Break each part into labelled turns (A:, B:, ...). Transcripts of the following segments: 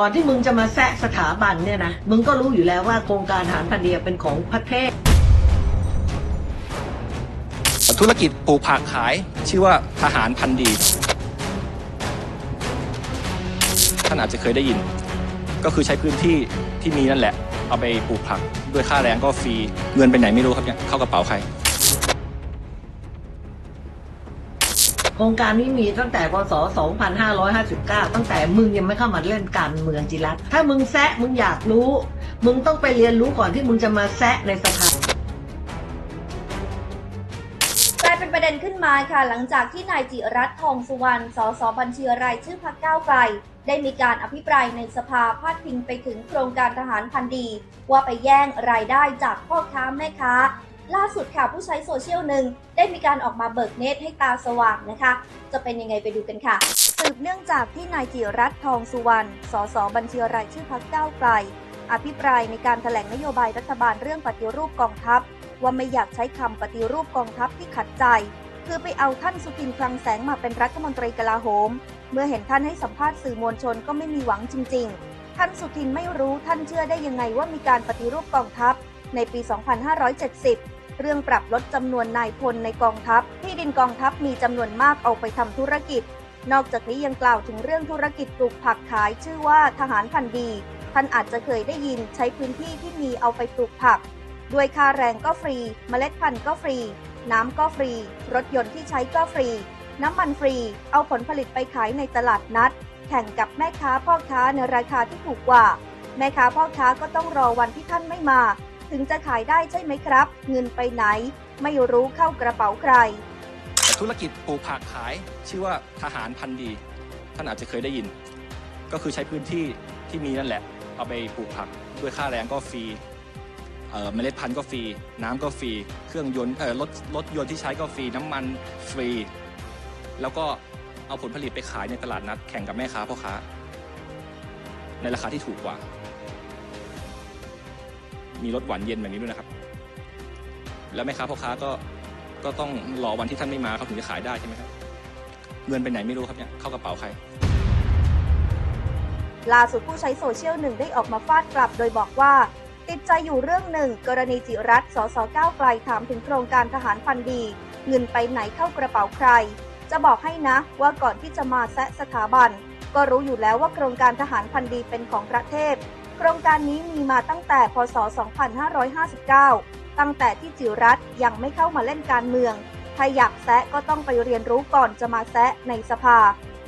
A: ก่อนที่มึงจะมาแซะสถาบันเนี่ยนะ มึงก็รู้อยู่แล้วว่าโครงการฐานพันเดียเป็นของประเทศ
B: ธุรกิจปลูกผักขายชื่อว่าทหารพันดีท่านอาจจะเคยได้ยิน ก็คือใช้พื้นที่ที่มีนั่นแหละ เอาไปปลูกผักด้วยค่าแรงก็ฟรี เงินไปไหนไม่รู้ครับเนี่ยเข้ากระเป๋าใคร
A: โครงการนี้มีตั้งแต่พศ 2559 ตั้งแต่มึงยังไม่เข้ามาเล่นการเมืองจิรัตถ้ามึงแซะมึงอยากรู้ มึงต้องไปเรียนรู้ก่อนที่มึงจะมาแซะในสภา
C: กลายเป็นประเด็นขึ้นมาค่ะ หลังจากที่นายจิรัตน์ทองสุวรรณ สสบัญชีรายชื่อพักก้าวไกล ได้มีการอภิปรายในสภาพาดพิงไปถึงโครงการทหารพันดี ว่าไปแย่งรายได้จากพ่อค้าแม่ค้า ล่าสุดค่ะผู้ใช้โซเชียลหนึ่งได้มีการออกมาเบิกเนตรให้ตาสว่างนะคะ จะเป็นยังไงไปดูกันค่ะ สืบเนื่องจากที่นายจิรัตน์ทองสุวรรณ สสบัญชีรายชื่อพักเก้าไกล อภิปรายในการแถลงนโยบายรัฐบาลเรื่องปฏิรูปกองทัพ ว่าไม่อยากใช้คำปฏิรูปกองทัพที่ขัดใจ คือไปเอาท่านสุทินคลังแสงมาเป็นรัฐมนตรีกลาโหม เมื่อเห็นท่านให้สัมภาษณ์สื่อมวลชนก็ไม่มีหวังจริง ๆ ท่านสุทินไม่รู้ท่านเชื่อได้ยังไงว่ามีการปฏิรูปกองทัพในปี 2570 เรื่องปรับลดจำนวนนายพลในกองทัพ ที่ดินกองทัพมีจำนวนมากเอาไปทำธุรกิจ นอกจากนี้ยังกล่าวถึงเรื่องธุรกิจปลูกผักขายชื่อว่าทหารพันธีท่านอาจจะเคยได้ยินใช้พื้นที่ที่มีเอาไปปลูกผัก ด้วยค่าแรงก็ฟรี เมล็ดพันธุ์ก็ฟรี น้ำก็ฟรี รถยนต์ที่ใช้ก็ฟรี น้ำมันฟรี เอาผลผลิตไปขายในตลาดนัด แข่งกับแม่ค้าพ่อค้าในราคาที่ถูกกว่า แม่ค้าพ่อค้าก็ต้องรอวันที่ท่านไม่มา ถึงจะขายได้ใช่ไหมครับ เงินไปไหน ไม่รู้เข้ากระเป๋าใคร
B: ธุรกิจปลูกผักขายชื่อว่าทหารพันธุ์ดี ท่านอาจจะเคยได้ยิน ก็คือใช้พื้นที่ที่มีนั่นแหละ เอาไปปลูกผักด้วยค่าแรงก็ฟรีเมล็ดพันธุ์ก็ฟรี น้ำก็ฟรี เครื่องยนต์รถรถยนต์ที่ใช้ก็ฟรี น้ำมันฟรี แล้วก็เอาผลผลิตไปขายในตลาดนัดแข่งกับแม่ค้าพ่อค้า ในราคาที่ถูกกว่า มีรสหวานเย็นแบบนี้ด้วยนะครับ แล้วแม่ค้าพ่อค้าก็ก็ต้องรอวันที่ท่านไม่มาเขาถึงจะขายได้ใช่ไหมครับเงินไปไหนไม่รู้ครับเนี่ยเข้ากระเป๋าใคร
C: ล่าสุดผู้ใช้โซเชียลหนึ่งได้ออกมาฟาดกลับ โดยบอกว่า ติดใจอยู่เรื่องหนึ่ง กรณีจิรัตสสก้าวไกลถามถึงโครงการทหารพันธีเงินไปไหนเข้ากระเป๋าใคร จะบอกให้นะว่าก่อนที่จะมาแซะสถาบัน ก็รู้อยู่แล้วว่าโครงการทหารพันธีเป็นของประเทศ โครงการนี้มีมาตั้งแต่พศ 2559 ตั้งแต่ที่จิรัตยังไม่เข้ามาเล่นการเมือง ถ้าอยากแซะก็ต้องไปเรียนรู้ก่อนจะมาแซะในสภา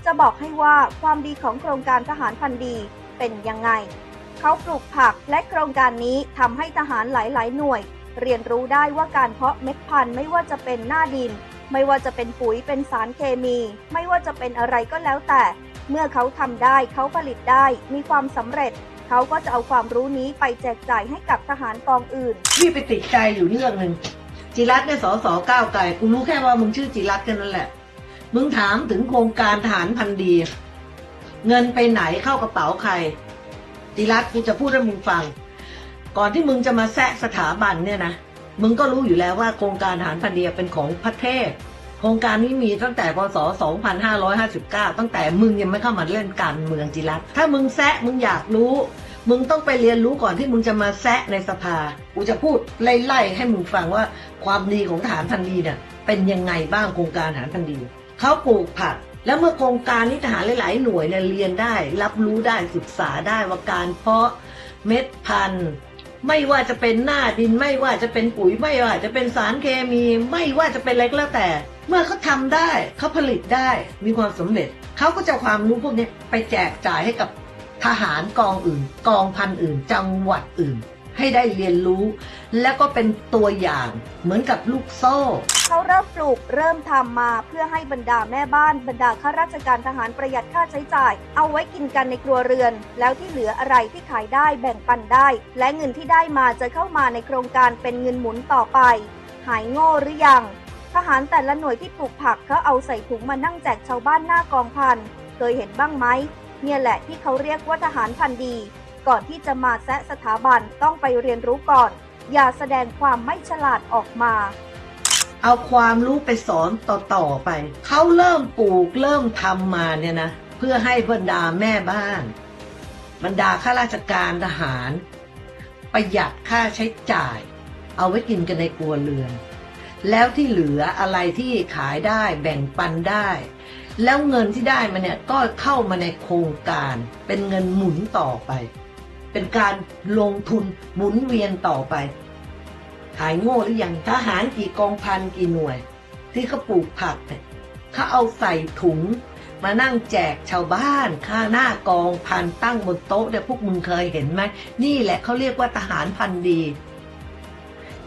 C: จะบอกให้ว่าความดีของโครงการทหารพันธ์ดีเป็นยังไง เขาปลูกผักและโครงการนี้ทำให้ทหารหลาย ๆ หน่วย เรียนรู้ได้ว่าการเพาะเม็ดพันธุ์ไม่ว่าจะเป็นหน้าดิน ไม่ว่าจะเป็นปุ๋ยเป็นสารเคมี ไม่ว่าจะเป็นอะไรก็แล้วแต่ เมื่อเขาทำได้เขาผลิตได้มีความสำเร็จ เขาก็จะเอาความรู้นี้ไปแจกจ่ายให้กับทหารกองอื่น
A: พี่ไปติดใจอยู่เรื่องหนึ่งจิรัตน์เนี่ยสสก้าวไกลกูรู้แค่ว่ามึงชื่อจิรัตน์กันนั่นแหละ มึงถามถึงโครงการทหารพันดี เงินไปไหนเข้ากระเป๋าใคร จิรัตน์กูจะพูดให้มึงฟัง ก่อนที่มึงจะมาแซะสถาบันเนี่ยนะมึงก็รู้อยู่แล้วว่าโครงการทหารพันเดียเป็นของประเทศ โครงการนี้มีตั้งแต่พศ 2559 ตั้งแต่มึงยังไม่เข้ามาเล่นการเมืองจิรัตถ้ามึงแซะมึงอยากรู้ มึงต้องไปเรียนรู้ก่อนที่มึงจะมาแซะในสภา กูจะพูดไล่ๆให้มึงฟังว่าความดีของทหารพันดีเนี่ยเป็นยังไงบ้างโครงการทหารพันดี เขาปลูกผัก แล้วเมื่อโครงการนี้ทหารหลาย ๆ หน่วยเนี่ยเรียนได้ รับรู้ได้ศึกษาได้ว่าการเพาะเม็ดพันธุ์ไม่ว่าจะเป็นหน้าดินไม่ว่าจะเป็นปุ๋ยไม่ว่าจะเป็นสารเคมี ไม่ว่าจะเป็นอะไรก็แล้วแต่ เมื่อเขาทำได้เขาผลิตได้มีความสำเร็จเขาก็จะความรู้พวกนี้ไปแจกจ่ายให้กับ ทหารกองอื่น กองพันอื่น จังหวัดอื่น ให้ได้เรียนรู้ แล้วก็เป็นตัวอย่างเหมือนกับลูกโซ่
C: เขาเริ่มปลูกเริ่มทำมาเพื่อให้บรรดาแม่บ้านบรรดาข้าราชการทหารประหยัดค่าใช้จ่าย เอาไว้กินกันในครัวเรือน แล้วที่เหลืออะไรที่ขายได้แบ่งปันได้ และเงินที่ได้มาจะเข้ามาในโครงการเป็นเงินหมุนต่อไป หายโง่หรือยังทหารแต่ละหน่วยที่ปลูกผักเขาเอาใส่ถุงมานั่งแจกชาวบ้านหน้ากองพันเคยเห็นบ้างไหม เนี่ยแหละที่เขาเรียกว่าทหารพันดี ก่อนที่จะมาแซะสถาบันต้องไปเรียนรู้ก่อน อย่าแสดงความไม่ฉลาดออกมา
A: เอาความรู้ไปสอนต่อๆไป เขาเริ่มปลูกเริ่มทำมาเนี่ยนะ เพื่อให้บรรดาแม่บ้าน บรรดาข้าราชการทหาร ประหยัดค่าใช้จ่าย เอาไว้กินกันในครัวเรือน แล้วที่เหลืออะไรที่ขายได้แบ่งปันได้ แล้วเงินที่ได้มาเนี่ยก็เข้ามาในโครงการเป็นเงินหมุนต่อไป เป็นการลงทุนหมุนเวียนต่อไป หายโง่หรือยังทหารกี่กองพันกี่หน่วย ที่เขาปลูกผักเนี่ยเขาเอาใส่ถุง มานั่งแจกชาวบ้านค่าหน้ากองพันตั้งบนโต๊ะเนี่ยพวกมึงเคยเห็นไหมนี่แหละเขาเรียกว่าทหารพันดี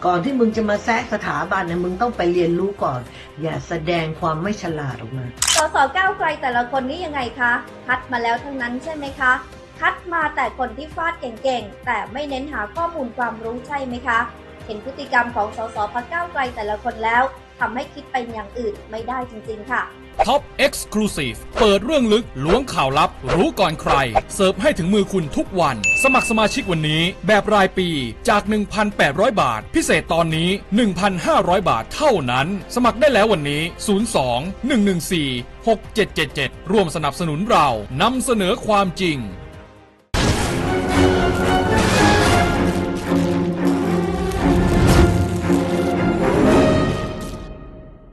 A: ก่อนที่มึงจะมาแซะสถาบันเนี่ยมึงต้องไปเรียนรู้ก่อน อย่าแสดงความไม่ฉลาดออกมา
C: สสก้าวไกลแต่ละคนนี่ยังไงคะ คัดมาแล้วทั้งนั้นใช่ไหมคะคัดมาแต่คนที่ฟาดเก่งๆ แต่ไม่เน้นหาข้อมูลความรู้ใช่ไหมคะ เห็นพฤติกรรมของสสพักก้าวไกลแต่ละคนแล้วทำให้คิดไปอย่างอื่นไม่ได้จริงๆค่ะ
D: ท็อป Exclusive เปิดเรื่องลึกล้วงข่าวลับ รู้ก่อนใคร เสิร์ฟให้ถึงมือคุณทุกวัน สมัครสมาชิกวันนี้ แบบรายปีจาก 1,800 บาท พิเศษตอนนี้ 1,500 บาทเท่านั้น สมัครได้แล้ววันนี้ 02 114 6777 ร่วมสนับสนุนเรานำเสนอความจริง